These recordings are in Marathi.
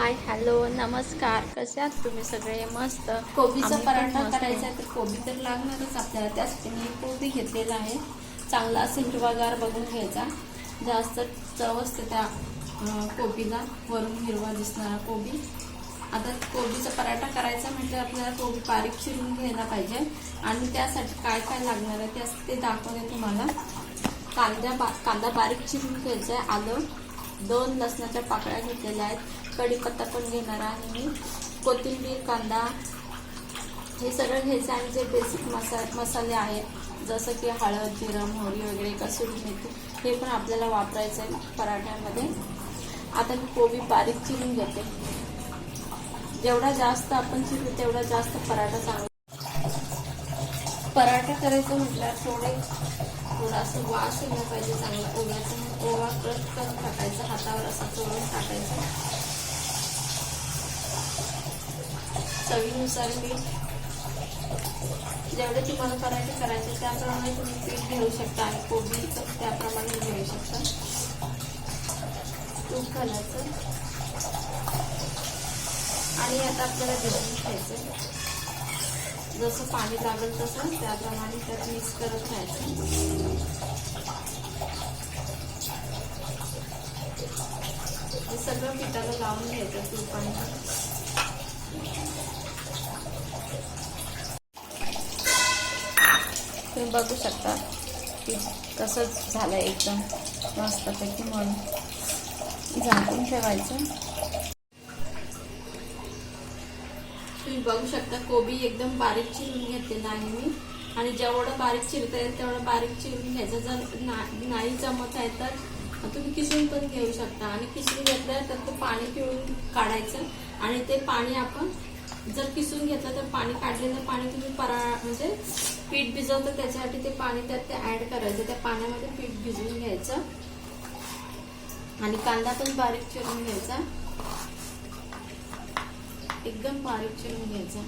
हाय हॅलो नमस्कार. कसे आहात तुम्ही सगळे? मस्त. कोबीचा पराठा करायचा आहे. तर कोबी तर लागणारच आपल्याला. त्यासाठी मी कोबी घेतलेला आहे. चांगला असं हिरवागार बघून घ्यायचा. जास्त चव असते त्या कोबीला. वरून हिरवा दिसणारा कोबी. आता कोबीचा पराठा करायचा म्हणजे आपल्याला कोबी बारीक चिरून घ्यायला पाहिजे. आणि त्यासाठी काय काय लागणार आहे ते असं ते दाखवते तुम्हाला. कांद्या बा कांदा बारीक चिरून घ्यायचा आहे आलं. दोन लसणाच्या पाकळ्या घेतलेल्या आहेत. कढीपत्ता पण घेणार आहे मी. कोथिंबीर कांदा हे सगळं घ्यायचं आणि जे बेसिक मसा मसाले आहेत जसं की हळद जिरं मोहरी वगैरे कसुरी मेथी हे पण आपल्याला वापरायचं आहे पराठ्यामध्ये. आता मी कोबी बारीक चिरून घेते. जेवढा जास्त आपण चिरू तेवढा जास्त पराठा चांगला पराठा करायचं म्हटल्यावर थोडे थोडासा वास यायला पाहिजे चांगला ओव्याचा ओवा क्रश करून टाकायचा हातावर असा चोळून टाकायचा. चवीनुसार मीठ जेवढे तुम्हाला पराठे करायचे त्याप्रमाणे तुम्ही पीठ घेऊ शकता आणि कोबी तर त्याप्रमाणे घेऊ शकता. तूप घालायचं. आणि आता आपल्याला भिजवून घ्यायचं जसं पाणी लागेल तसं त्याप्रमाणे त्यात मिक्स करत राहायचं. हे सगळं पिठाला लावून घ्यायचं तुपाने तुम्ही बघू शकता की कसं झालं एकदम मस्तपैकी म्हणून. झाकून ठेवायचं. तुम्ही बघू शकता कोबी एकदम बारीक चिरून घेतलेला आहे मी. आणि जेवढं बारीक चिरता येईल तेवढं बारीक चिरून घ्यायचं. जर ना- नाही जमत आहे तर तुम्ही किसून पण घेऊ शकता. आणि किसून घेतलं तर ते पाणी पिळून काढायचं. आणि ते पाणी आपण जर किसून घेतलं तर पाणी काढलेलं पाणी तुम्ही परा म्हणजे पीठ भिजवतं त्याच्यासाठी ते पाणी त्यात ते ऍड करायचं. त्या पाण्यामध्ये पीठ भिजवून घ्यायचं. आणि कांदा पण बारीक चिरून घ्यायचा. एकदम बारीक चिरून घ्यायचा.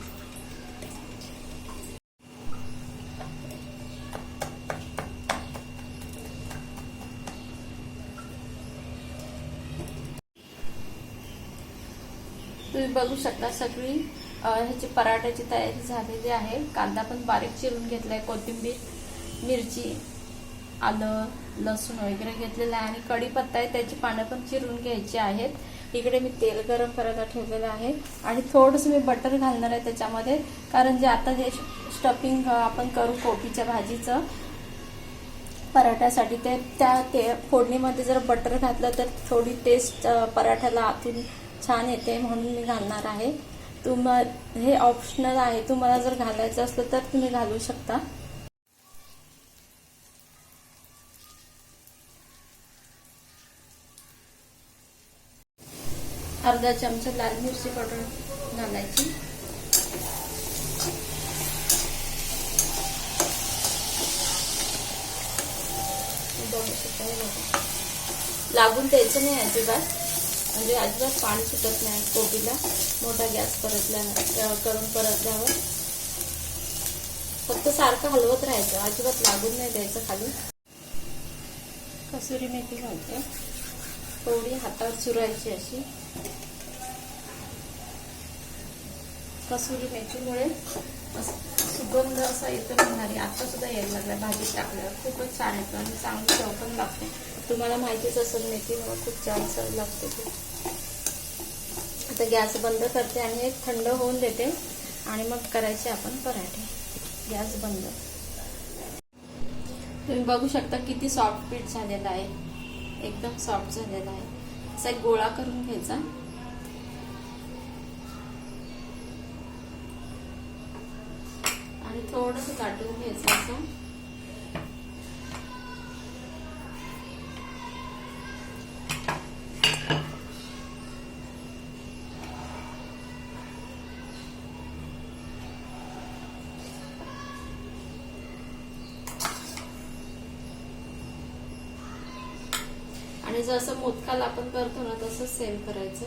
तुम्ही बघू शकता सगळी ह्याची पराठ्याची तयारी झालेली आहे. कांदा पण बारीक चिरून घेतलाय कोथिंबीर मिरची आलं लसूण वगैरे घेतलेलं आहे आणि कढीपत्ता आहे त्याची पानं पण चिरून घ्यायची आहेत. इकडे मी तेल गरम करायला ठेवलेलं आहे. आणि थोडंसं मी बटर घालणार आहे त्याच्यामध्ये कारण जे आता जे स्टफिंग आपण करू कोबीच्या भाजीचं पराठ्यासाठी ते त्या ते फोडणीमध्ये जर बटर घातलं तर थोडी टेस्ट पराठ्याला आतून छान येते म्हणून मी घालणार आहे. तुम हे ऑप्शनल आहे. तुम्हाला जर घालायचं असलं तर तुम्ही घालू शकता. अर्धा चमचा लाल मिरची पावडर घालायची. लागून द्यायचं नाही अजिबात. म्हणजे अजिबात पाणी सुटत नाही कोबीला. मोठा गॅस परतल्या करून परतल्यावर फक्त सारखं हलवत राहायचं. अजिबात लागून नाही द्यायचं खाली. कसुरी मेथी घालते. थोडी हातावर चुरायची अशी. कसुरी मेथीमुळे सुगंध असा येतो म्हणणारी आता सुद्धा यायला लागला भाजीत टाकल्यावर खूपच छान येतो आणि चांगली चव पण लागते. तुम्हाला माहितीच असेल मेथीमुळे खूप छान चव लागते ती. आता गॅस बंद करते आणि एक थंड होऊन देते. आणि मग करायचे आपण पराठे. गॅस बंद. तुम्ही बघू शकता किती सॉफ्ट पीठ झालेलं आहे. एकदम सॉफ्ट झालेला आहे. असा एक गोळा करून घ्यायचा. आणि थोडस काटून घ्यायचं असं. आणि जसं मोदकाला आपण करतो ना तसं सेम करायचं.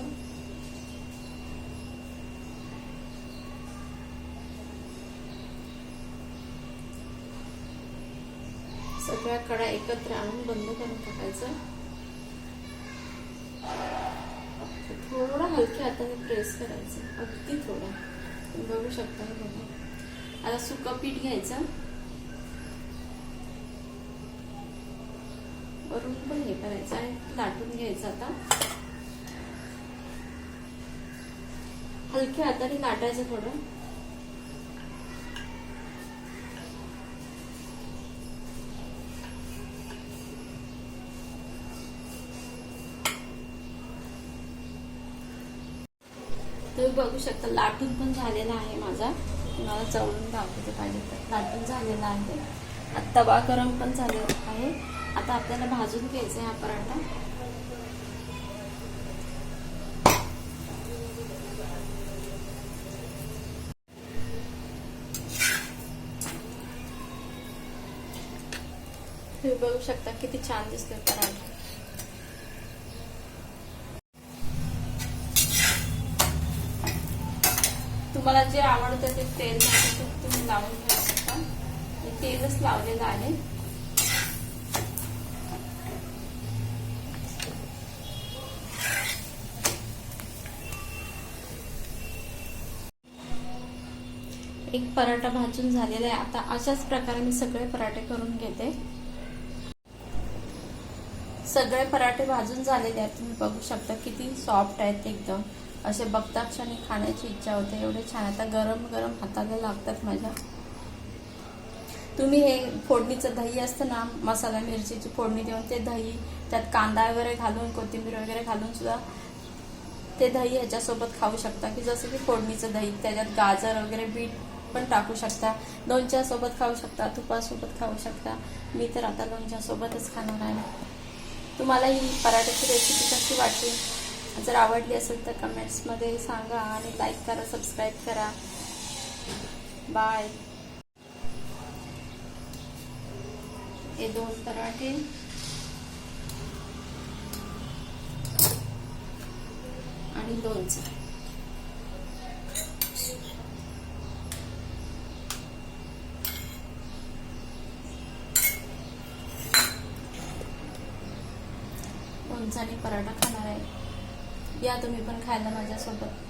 सगळ्या कडा एकत्र आणून बंद करून टाकायचं. थोडं हलक्या हाताने प्रेस करायचं. अगदी थोडं. बघू शकता बघा. आता सुकं पीठ घ्यायचं. वरून पण हे करायचं आणि लाटून घ्यायचं आता. हलक्या हाताने लाटायचं थोडं. तुम्ही बघू शकता लाटून पण झालेला आहे माझा. तुम्हाला चवळून दाखवते पाहिजे तर. लाटून झालेला आहे. आता तवा गरम पण झालेला आहे. आता आपल्याला भाजून घ्यायचा आहे हा पराठा. तुम्ही बघू शकता किती छान दिसतोय पराठा. तुम्हाला जे आवडतं ते तेल तुम्ही लावून घेऊ शकता. मी तेलच लावलेलं आहे. एक पराठा भाजून झालेला आहे. आता अशाच प्रकारे मी सगळे पराठे करून घेते. सगळे पराठे भाजून झालेले आहेत. तुम्ही बघू शकता किती सॉफ्ट आहेत एकदम. असे बघता क्षणी खाण्याची इच्छा होते. एवढे छान. आता गरम गरम हाताला लागतात माझ्या. तुम्ही हे फोडणीचं दही असतं ना मसाला मिरचीची फोडणी देऊन ते दही त्यात कांदा वगैरे घालून कोथिंबीर वगैरे घालून सुद्धा ते दही ह्याच्यासोबत खाऊ शकता. की जसं की फोडणीचं दही त्याच्यात गाजर वगैरे बीट पण टाकू शकता. लोणच्या सोबत खाऊ शकता तुपासोबत खाऊ शकता. मी तर आता लोणच्या सोबतच खाणार आहे. तुम्हाला ही पराठ्याची रेसिपी कशी वाटली? जर आवडली असेल तर कमेंट्समध्ये सांगा आणि लाईक करा सबस्क्राईब करा. बाय हे दोन पराठे. आणि लोणचं लोणचं आणि पराठा खाणार आहे. या तुम्ही पण खायला माझ्यासोबत.